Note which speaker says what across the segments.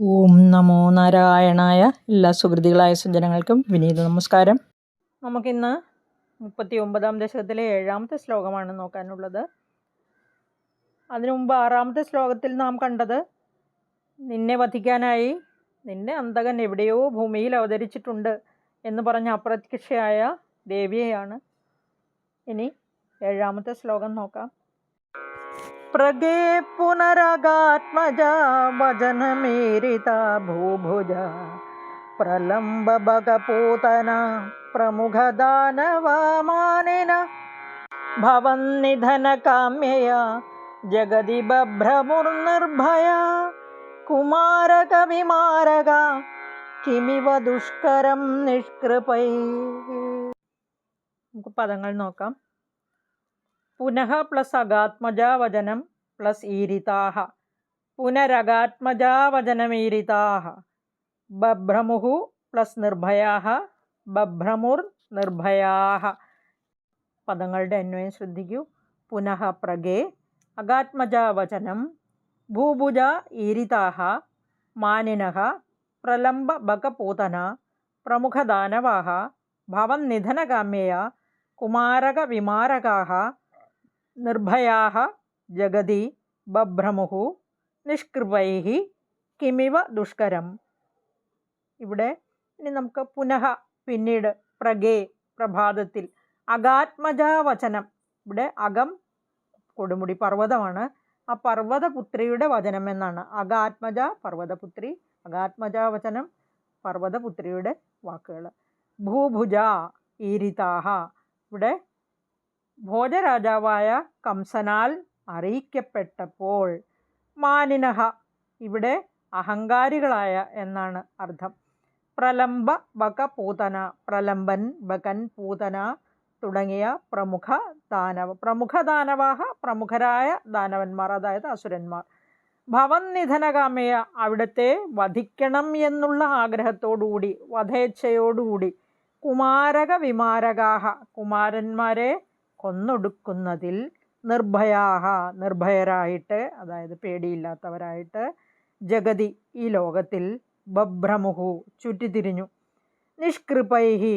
Speaker 1: ഓം നമോ നാരായണായ എല്ലാ സുഹൃതികളായ സജ്ജനങ്ങൾക്കും വിനീത നമസ്കാരം. നമുക്കിന്ന് മുപ്പത്തി ഒമ്പതാം ദശകത്തിലെ ഏഴാമത്തെ ശ്ലോകമാണ് നോക്കാനുള്ളത്. അതിനുമുമ്പ് ആറാമത്തെ ശ്ലോകത്തിൽ നാം കണ്ടത് നിന്നെ വധിക്കാനായി നിന്നെ അന്തകൻ എവിടെയോ ഭൂമിയിൽ അവതരിച്ചിട്ടുണ്ട് എന്ന് പറഞ്ഞ അപ്രത്യക്ഷയായ ദേവിയെയാണ്. ഇനി ഏഴാമത്തെ ശ്ലോകം നോക്കാം. പ്രഗേ പുനരഗാത്മജ വചനമേരിത ഭൂഭുജ പ്രലംബ ഭഗപൂതന പ്രമുഖ ദാനവാമാനിന ഭവന്നിധന കാമ്യയ ജഗതി ബഭ്രമുർനിർഭയ കുമാരക വിമാരക കിമിവ ദുഷ്കരം നിഷ്കൃപൈ നമുക്ക് പദങ്ങൾ നോക്കാം. പുനഃ പ്ലസ് അഗാത്മജാവചനം പ്ലസ് ഈരിതാഹ പുനരഗാത്മജാവചനമീരിതാഹ ബഭ്രമുഹു പ്ലസ് നിർഭയാഹ ബഭ്രമുർ നിർഭയാഹ പദങ്ങളുടെ അന്വയം ശ്രദ്ധിക്കൂ. പുനഃ പ്രഗേ അഗാത്മജാവചനം ഭൂഭുജ ഈരിതാഹ മാനിനഃ പ്രലംബ ബകപൂതന പ്രമുഖദാനവാഹ ഭവൻ നിധനകാമ്യയ നിർഭയാഹ ജഗതി ബഭ്രമുഹു നിഷ്കൃപൈഹി കിമിവ ദുഷ്കരം. ഇവിടെ ഇനി നമുക്ക് പുനഃ പിന്നീട് പ്രഗേ പ്രഭാതത്തിൽ അഗാത്മജാവചനം. ഇവിടെ അകം കൊടുമുടി പർവതമാണ്. ആ പർവതപുത്രിയുടെ വചനം എന്നാണ്. അഗാത്മജ പർവതപുത്രി അഗാത്മജാവചനം പർവതപുത്രിയുടെ വാക്കുകൾ ഭൂഭുജ ഈരിതാഹ. ഇവിടെ ഭോജരാജാവായ കംസനാൽ അറിയിക്കപ്പെട്ടപ്പോൾ മാനിനഹ ഇവിടെ അഹങ്കാരികളായ എന്നാണ് അർത്ഥം. പ്രലംബ ബക പൂതന പ്രലംബൻ ബകൻ പൂതന തുടങ്ങിയ പ്രമുഖ ദാനവ പ്രമുഖ ദാനവാഹ പ്രമുഖരായ ദാനവന്മാർ അതായത് അസുരന്മാർ. ഭവൻ നിധനകാമയ അവിടുത്തെ വധിക്കണം എന്നുള്ള ആഗ്രഹത്തോടുകൂടി വധേച്ഛയോടുകൂടി കുമാരക വിമാരകാഹ കുമാരന്മാരെ കൊന്നൊടുക്കുന്നതിൽ നിർഭയാഹ നിർഭയരായിട്ട് അതായത് പേടിയില്ലാത്തവരായിട്ട് ജഗതി ഈ ലോകത്തിൽ ബഭ്രമുഹു ചുറ്റിത്തിരിഞ്ഞു. നിഷ്കൃപൈഹി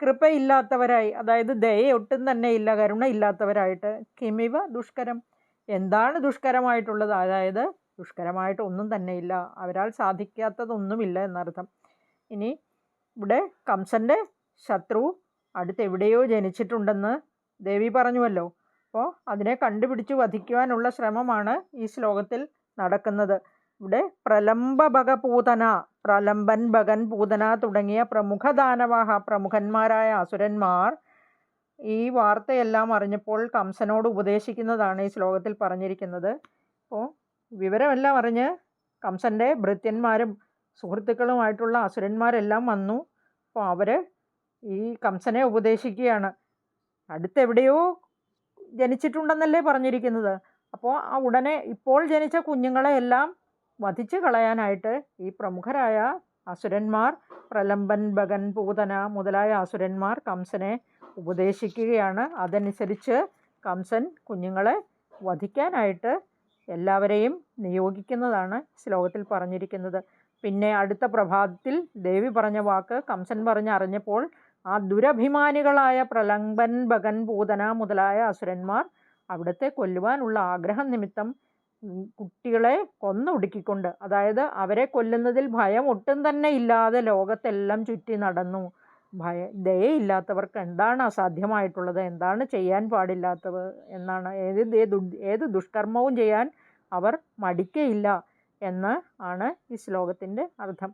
Speaker 1: കൃപയില്ലാത്തവരായി അതായത് ദയ ഒട്ടും തന്നെ ഇല്ല കരുണ ഇല്ലാത്തവരായിട്ട് കിമിവ ദുഷ്കരം. എന്താണ് ദുഷ്കരമായിട്ടുള്ളത്? അതായത് ദുഷ്കരമായിട്ട് ഒന്നും തന്നെ ഇല്ല. അവരാൽ സാധിക്കാത്തതൊന്നുമില്ല എന്നർത്ഥം. ഇനി ഇവിടെ കംസന്റെ ശത്രു അടുത്തെവിടെയോ ജനിച്ചിട്ടുണ്ടെന്ന് ദേവി പറഞ്ഞുവല്ലോ. അപ്പോൾ അതിനെ കണ്ടുപിടിച്ച് വധിക്കുവാനുള്ള ശ്രമമാണ് ഈ ശ്ലോകത്തിൽ നടക്കുന്നത്. ഇവിടെ പ്രലംബ ഭഗപൂതന പ്രലംബൻ ഭഗൻ പൂതന തുടങ്ങിയ പ്രമുഖ ദാനവാഹ പ്രമുഖന്മാരായ അസുരന്മാർ ഈ വാർത്തയെല്ലാം അറിഞ്ഞപ്പോൾ കംസനോട് ഉപദേശിക്കുന്നതാണ് ഈ ശ്ലോകത്തിൽ പറഞ്ഞിരിക്കുന്നത്. അപ്പോൾ വിവരമെല്ലാം അറിഞ്ഞ് കംസന്റെ ഭൃത്യന്മാരും സുഹൃത്തുക്കളുമായിട്ടുള്ള അസുരന്മാരെല്ലാം വന്നു. അപ്പോൾ അവർ ഈ കംസനെ ഉപദേശിക്കുകയാണ്. അടുത്തെവിടെയോ ജനിച്ചിട്ടുണ്ടെന്നല്ലേ പറഞ്ഞിരിക്കുന്നത്. അപ്പോൾ ആ ഉടനെ ഇപ്പോൾ ജനിച്ച കുഞ്ഞുങ്ങളെ എല്ലാം വധിച്ചു കളയാനായിട്ട് ഈ പ്രമുഖരായ അസുരന്മാർ പ്രലംബൻ ഭഗൻ പൂതന മുതലായ അസുരന്മാർ കംസനെ ഉപദേശിക്കുകയാണ്. അതനുസരിച്ച് കംസൻ കുഞ്ഞുങ്ങളെ വധിക്കാനായിട്ട് എല്ലാവരെയും നിയോഗിക്കുന്നതാണ് ശ്ലോകത്തിൽ പറഞ്ഞിരിക്കുന്നത്. പിന്നെ അടുത്ത പ്രഭാതത്തിൽ ദേവി പറഞ്ഞ വാക്ക് കംസൻ പറഞ്ഞറിഞ്ഞപ്പോൾ ആ ദുരഭിമാനികളായ പ്രലംബൻ ഭഗൻ പൂതന മുതലായ അസുരന്മാർ അവിടുത്തെ കൊല്ലുവാനുള്ള ആഗ്രഹം നിമിത്തം കുട്ടികളെ കൊന്നൊടുക്കിക്കൊണ്ട് അതായത് അവരെ കൊല്ലുന്നതിൽ ഭയം ഒട്ടും തന്നെ ഇല്ലാതെ ലോകത്തെല്ലാം ചുറ്റി നടന്നു. ഭയ ദയയില്ലാത്തവർക്ക് എന്താണ് അസാധ്യമായിട്ടുള്ളത്? എന്താണ് ചെയ്യാൻ പാടില്ലാത്തത്? എന്നാണ് ഏത് ഏത് ദുഷ്കർമ്മവും ചെയ്യാൻ അവർ മടിക്കയില്ല എന്ന് ആണ് ഈ ശ്ലോകത്തിന്റെ അർത്ഥം.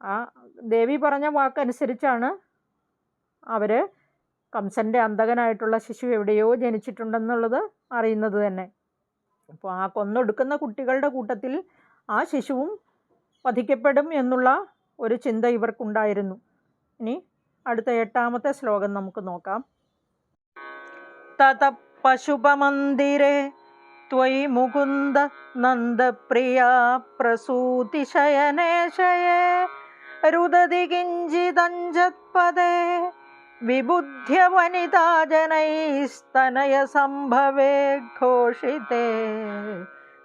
Speaker 1: ആ ദേവി പറഞ്ഞ വാക്കനുസരിച്ചാണ് അവർ കംസന്റെ അന്തകനായിട്ടുള്ള ശിശു എവിടെയോ ജനിച്ചിട്ടുണ്ടെന്നുള്ളത് അറിയുന്നത് തന്നെ. അപ്പോൾ ആ കൊന്നൊടുക്കുന്ന കുട്ടികളുടെ കൂട്ടത്തിൽ ആ ശിശുവും വധിക്കപ്പെടും എന്നുള്ള ഒരു ചിന്ത ഇവർക്കുണ്ടായിരുന്നു. ഇനി അടുത്ത എട്ടാമത്തെ ശ്ലോകം നമുക്ക് നോക്കാം. തത പശുപമന്ദിരേ ത്വയി മുകുന്ദ നന്ദപ്രിയ പ്രസൂതിശയനേശയേ രുദതി കിഞ്ചിതഞ്ജത്പദേ വിബുദ്ധ്യ വനിതാജനൈസ്തനയ സംഭവേ ഘോഷിതേ.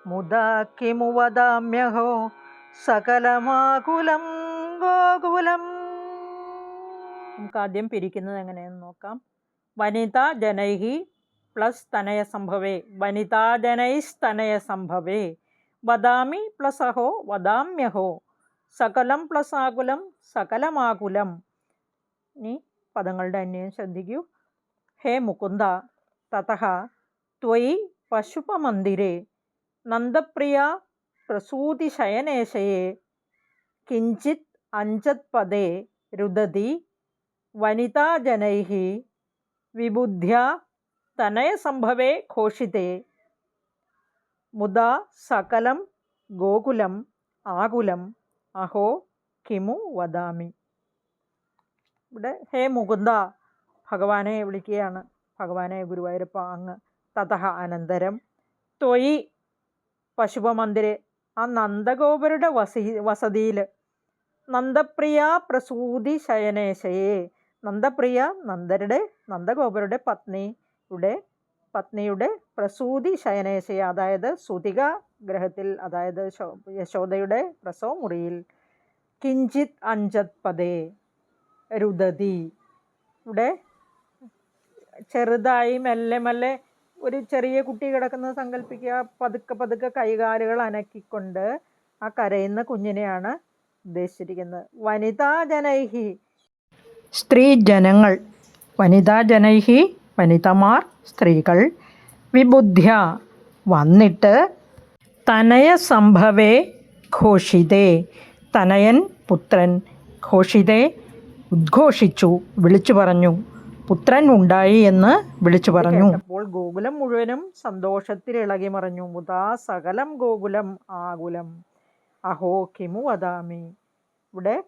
Speaker 1: മുദാ കിമു വദാമ്യഹോ സകലമാകുലം ഗോകുലം. നമുക്ക് ആദ്യം പിരിക്കുന്നത് എങ്ങനെയെന്ന് നോക്കാം. വനിതാ ജനൈഹി പ്ലസ് തനയ സംഭവേ വനിതാ ജനൈസ്തനയ സംഭവേ വദാമി പ്ലസ് അഹോ വദാമ്യഹോ. സകലം പ്ലസ് ആകുലം സകലമാകുലം. ഇനി പദങ്ങളുടെ അന്വയം ശ്രദ്ധിക്കൂ. ഹേ മുകുന്ദ തഥ ത്വയി പശുപമന്ദിരേ നന്ദപ്രിയ പ്രസൂതിശയനേശയെ കിഞ്ചിത് അഞ്ചത് പദേ രുദതി വനിതാജനൈ വിബുദ്ധ്യ തനയസംഭവേ ഘോഷിതേ. മുദാ സകലം ഗോകുലം ആകുലം അഹോ കിമു വദാമി. ഇവിടെ ഹേ മുകുന്ദ ഭഗവാനെ വിളിക്കുകയാണ്. ഭഗവാനെ ഗുരുവായൂരപ്പ അങ്ങ് തതഹ അനന്തരം. തൊയി പശുപമന്ദിരെ ആ നന്ദഗോപരുടെ വസി വസതിയിൽ നന്ദപ്രിയ പ്രസൂതി ശയനേശയെ. നന്ദപ്രിയ നന്ദരുടെ നന്ദഗോപരുടെ പത്നിയുടെ പത്നിയുടെ പ്രസൂതി ശയനേശയെ അതായത് സുതിക ഗ്രഹത്തിൽ അതായത് യശോദയുടെ പ്രസവ മുറിയിൽ കിഞ്ചിത് അഞ്ചത് പദേ. രുദതി. ഇവിടെ ചെറുതായി മെല്ലെ മെല്ലെ ഒരു ചെറിയ കുട്ടി കിടക്കുന്നത് സങ്കല്പിക്കുക. പതുക്കെ പതുക്കെ കൈകാലുകൾ അനക്കിക്കൊണ്ട് ആ കരയുന്ന കുഞ്ഞിനെയാണ് ഉദ്ദേശിച്ചിരിക്കുന്നത്. വനിതാ ജനൈഹി. സ്ത്രീ ജനങ്ങൾ. വനിതാ ജനൈഹി വനിതമാർ സ്ത്രീകൾ. വിബുദ്ധ്യ. വന്നിട്ട് തനയ സംഭവേ ഘോഷിതേ. തനയൻ പുത്രൻ ഘോഷിതേ. ഉദ്ഘോഷിച്ചു വിളിച്ചു പറഞ്ഞു പുത്രൻ ഉണ്ടായി എന്ന് വിളിച്ചു പറഞ്ഞു. അപ്പോൾ ഗോകുലം മുഴുവനും സന്തോഷത്തിൽ ഇളകി മറഞ്ഞു. മുതാ സകലം ഗോകുലം ആകുലം. അഹോ കിമു വദാമി. ഇവിടെ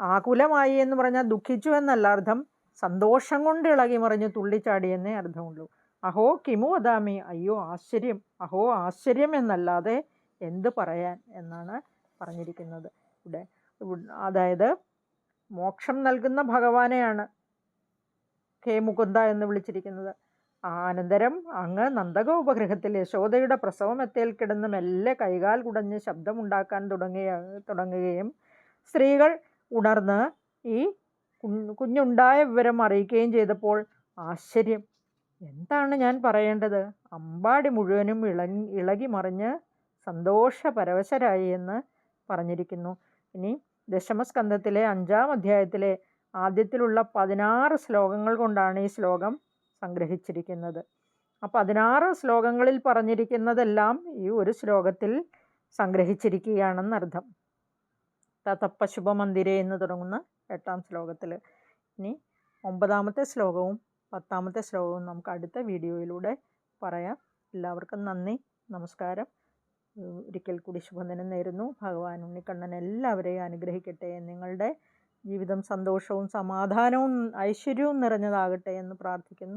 Speaker 1: ആകുലമായി എന്ന് പറഞ്ഞാൽ ദുഃഖിച്ചു എന്നല്ല അർത്ഥം. സന്തോഷം കൊണ്ട് ഇളകി മറിഞ്ഞു തുള്ളിച്ചാടി എന്നേ അർത്ഥമുള്ളൂ. അഹോ കിമു വദാമി. അയ്യോ ആശ്ചര്യം. അഹോ ആശ്ചര്യം എന്നല്ലാതെ എന്ത് പറയാൻ? എന്നാണ് പറഞ്ഞിരിക്കുന്നത്. ഇവിടെ അതായത് മോക്ഷം നൽകുന്ന ഭഗവാനെയാണ് കെ മുകുന്ദ എന്ന് വിളിച്ചിരിക്കുന്നത്. അനന്തരം അങ്ങ് നന്ദക ഉപഗ്രഹത്തിൽ യശോദയുടെ പ്രസവം എത്തേൽ കിടന്ന് മെല്ലെ കൈകാൽ കുടഞ്ഞ് ശബ്ദമുണ്ടാക്കാൻ തുടങ്ങിയ തുടങ്ങുകയും സ്ത്രീകൾ ഉണർന്ന് ഈ കുഞ്ഞ് കുഞ്ഞുണ്ടായ വിവരം അറിയിക്കുകയും ചെയ്തപ്പോൾ ആശ്ചര്യം. എന്താണ് ഞാൻ പറയേണ്ടത്? അമ്പാടി മുഴുവനും ഇളങ്ങി ഇളകി മറിഞ്ഞ് സന്തോഷപരവശരായി എന്ന് പറഞ്ഞിരിക്കുന്നു. ഇനി ദശമസ്കന്ധത്തിലെ അഞ്ചാം അധ്യായത്തിലെ ആദ്യത്തിലുള്ള പതിനാറ് ശ്ലോകങ്ങൾ കൊണ്ടാണ് ഈ ശ്ലോകം സംഗ്രഹിച്ചിരിക്കുന്നത്. ആ പതിനാറ് ശ്ലോകങ്ങളിൽ പറഞ്ഞിരിക്കുന്നതെല്ലാം ഈ ഒരു ശ്ലോകത്തിൽ സംഗ്രഹിച്ചിരിക്കുകയാണെന്നർത്ഥം തതപ്പ ശുഭമന്ദിരേ എന്ന് തുടങ്ങുന്ന എട്ടാം ശ്ലോകത്തിൽ. ഇനി ഒമ്പതാമത്തെ ശ്ലോകവും പത്താമത്തെ ശ്ലോകവും നമുക്ക് അടുത്ത വീഡിയോയിലൂടെ പറയാം. എല്ലാവർക്കും നന്ദി നമസ്കാരം. ഒരിക്കൽ കൂടി ശുഭദിനം നേരുന്നു. ഭഗവാൻ ഉണ്ണിക്കണ്ണൻ എല്ലാവരെയും അനുഗ്രഹിക്കട്ടെ. നിങ്ങളുടെ ജീവിതം സന്തോഷവും സമാധാനവും ഐശ്വര്യവും നിറഞ്ഞതാകട്ടെ എന്ന് പ്രാർത്ഥിക്കുന്നു.